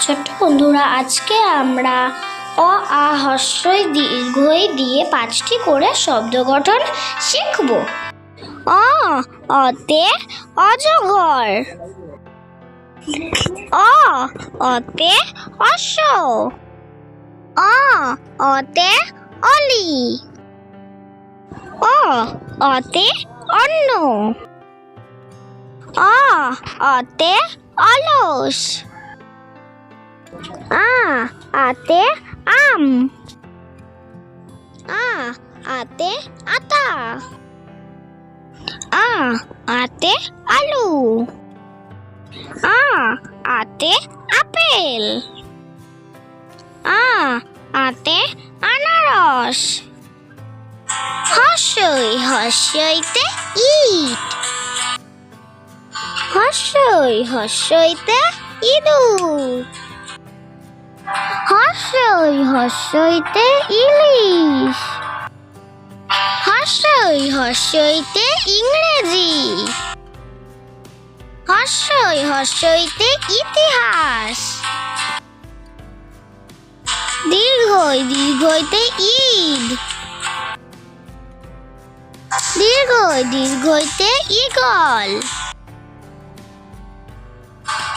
ছোট্ট বন্ধুরা, আজকে আমরা অ, আ হস্যই দীর্ঘই দিয়ে পাঁচটি করে শব্দ গঠন শিখব। অ অতে অজগর অ অতে অশ্ব অ অতে অলি অ অতে অন্ন। অ অতে অলস। আ, আতে আম। আ, আতে আতা। আ, আতে আলু। আ, আতে আপেল। আ, আতে আনারস। হর্ষই হর্ষইতে ইট। হর্ষই হর্ষইতে ইঁদুর। হর্ষই হর্ষইতে ইলিশ। হর্ষই হর্ষইতে ইংরেজি। হর্ষই হর্ষইতে ইতিহাস। দীর্ঘই দীর্ঘইতে ঈদ। দীর্ঘই দীর্ঘইতে ঈগল।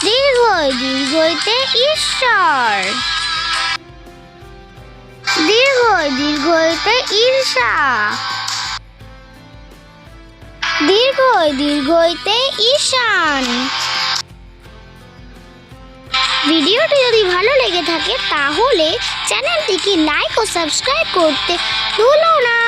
দীর্ঘই দীর্ঘইতে ঈশ্বর। ঈর্ষা। দীর্ঘ ঈশান। ভিডিওটি যদি ভালো লেগে থাকে, তাহলে চ্যানেলটিকে লাইক ও সাবস্ক্রাইব করতে ভুলো না।